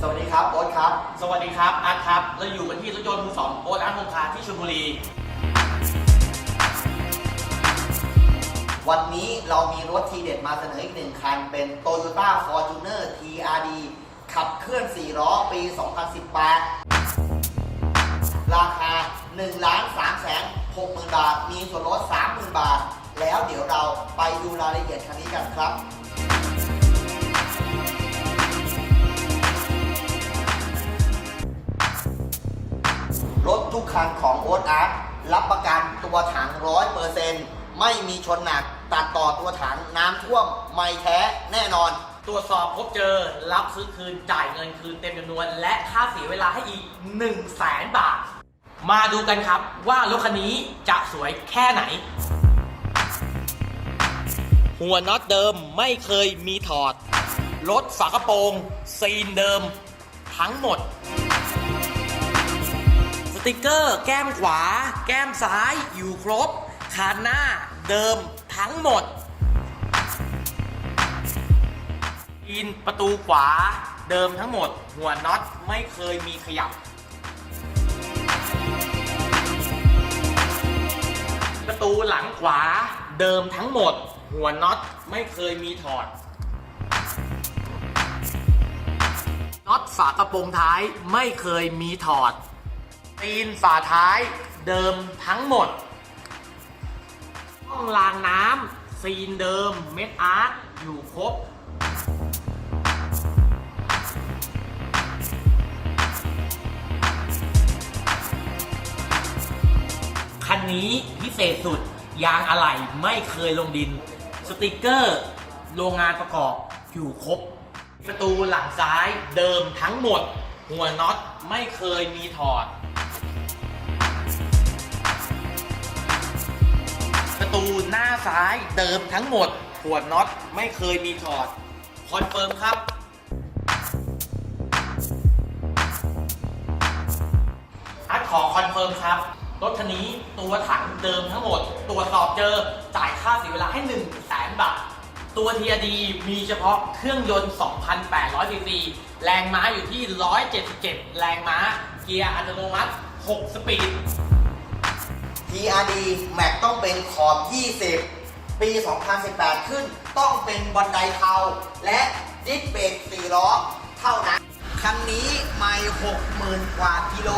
สวัสดีครับโอ๊ตครับ สวัสดีครับอาร์ตครับ เราอยู่กันที่รถยนต์มือสองโอ๊ตอาร์ตโฮมคาร์ที่ชลบุรี วันนี้เรามีรถทีเด็ดมาเสนออีกหนึ่งคัน เป็น Toyota Fortuner TRD ขับเคลื่อน 4 ล้อ ปี 2018 ราคา1ล้าน3แสน6หมื่นบาท มีส่วนลด 30,000 บาท แล้วเดี๋ยวเราไปดูรายละเอียดคันนี้กันครับ คันของโอ๊ตอาร์ตรับประกันตัวถังร้อยเปอร์เซ็นต์ไม่มีชนหนักตัดต่อตัวถังน้ำท่วมไม่แท้แน่นอน ตรวจสอบพบเจอรับซื้อคืนจ่ายเงินคืนเต็มจำนวน และค่าเสียเวลาให้อีก1 0 0 0 0แสนบาท มาดูกันครับว่ารถคันนี้จะสวยแค่ไหน หัวน็อตเดิมไม่เคยมีถอด รถฝากระโปรง ซีนเดิม ทั้งหมด ติกเกอร์ แก้มขวา แก้มซ้ายอยู่ครบคานหน้าเดิมทั้งหมดอินประตูขวาเดิมทั้งหมด หัวน็อตไม่เคยมีขยับ ประตูหลังขวาเดิมทั้งหมด หัวน็อตไม่เคยมีถอดน็อตฝากระโปรงท้ายไม่เคยมีถอด ตีนฝาท้ายเดิมทั้งหมดห้องรางน้ำซีนเดิมเม็ดอาร์ตอยู่ครบคันนี้พิเศษสุดยางอะไหล่ไม่เคยลงดิน สติกเกอร์ โรงงานประกอบอยู่ครบ ประตูหลังซ้ายเดิมทั้งหมด หัวน็อตไม่เคยมีถอด ซ้ายเดิมทั้งหมด หัวน็อตไม่เคยมีถอด คอนเฟิร์มครับอัดขอคอนเฟิร์มครับ รถคันนี้ตัวถังเดิมทั้งหมด ตรวจสอบเจอจ่ายค่าเสียเวลาให้1 0 0 0 0แสนบาท ตัว TRD มีเฉพาะเครื่องยนต์ 2,800ซีซีแรงม้าอยู่ที่ 177 แรงม้า เกียร์อัตโนมัติ 6 สปีด TRD แม็กต้องเป็นขอบ 20 ปี 2018 ขึ้นต้องเป็นบันไดเทาและดิสเบรก4ล้อเท่านั้น คันนี้ไม่60,000 กว่ากิโล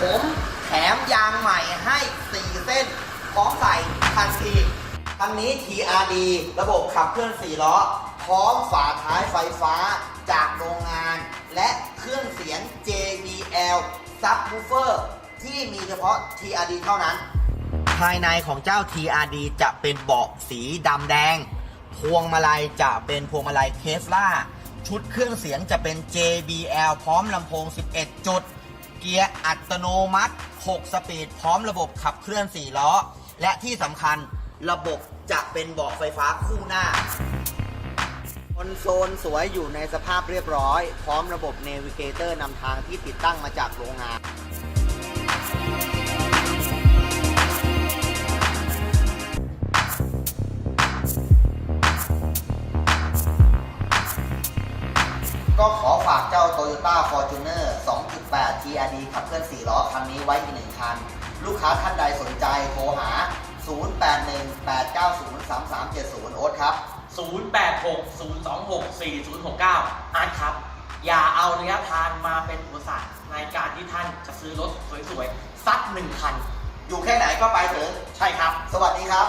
ผมแถมยางใหม่ให้ 4 เส้นพร้อมใส่ทันทีคันนี้ TRD ระบบขับเคลื่อน4ล้อ พร้อมฝาท้ายไฟฟ้าจากโรงงาน และเครื่องเสียง JBL Subwoofer ที่มีเฉพาะ TRD เท่านั้น ภายในของเจ้า TRD จะเป็นเบาะสีดำแดง พวงมาลัยจะเป็นพวงมาลัยเทสลาชุดเครื่องเสียงจะเป็น JBL พร้อมลำโพง 11 จุด เกียร์อัตโนมัติ 6 สปีด พร้อมระบบขับเคลื่อน 4 ล้อ และที่สำคัญระบบจะเป็นเบาะไฟฟ้าคู่หน้าคอนโซลสวยอยู่ในสภาพเรียบร้อย พร้อมระบบเนวิเกเตอร์นำทางที่ติดตั้งมาจากโรงงาน Toyota Fortuner 2.8 TRD ขับเคลื่อน 4 ล้อ คันนี้ไว้อีกหนึ่งคัน ลูกค้าท่านใดสนใจโทรหา 0818903370 โอ๊ตครับ 0860264069 อาร์ตครับ อย่าเอาระยะทางมาเป็นอุปสรรคในการที่ท่านจะซื้อรถสวยๆ สักหนึ่งคัน อยู่แค่ไหนก็ไปถึง ใช่ครับ สวัสดีครับ